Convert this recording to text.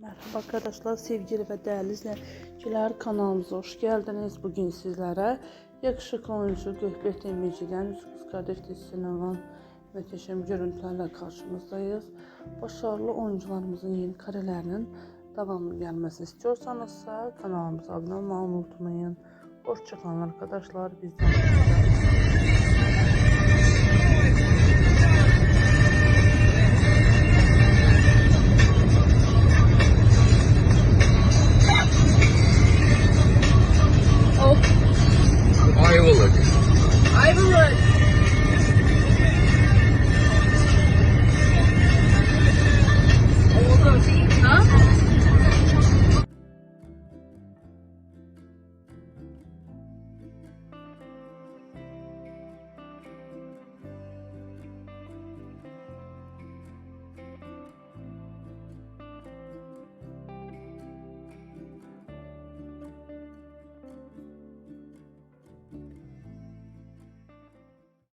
Merhaba arkadaşlar, sevgili ve değerli izleyiciler kanalımıza hoş geldiniz. Bugün sizlere yakışıklı oyuncu Gökbet Demirci'den Üç Kız Kardeş olan muhteşem görüntülerle karşınızdayız. Başarılı oyuncularımızın yeni karelerinin devamlı gelmesini istiyorsanız kanalımıza abone olmayı unutmayın. Hoşçakalın arkadaşlar. Bizden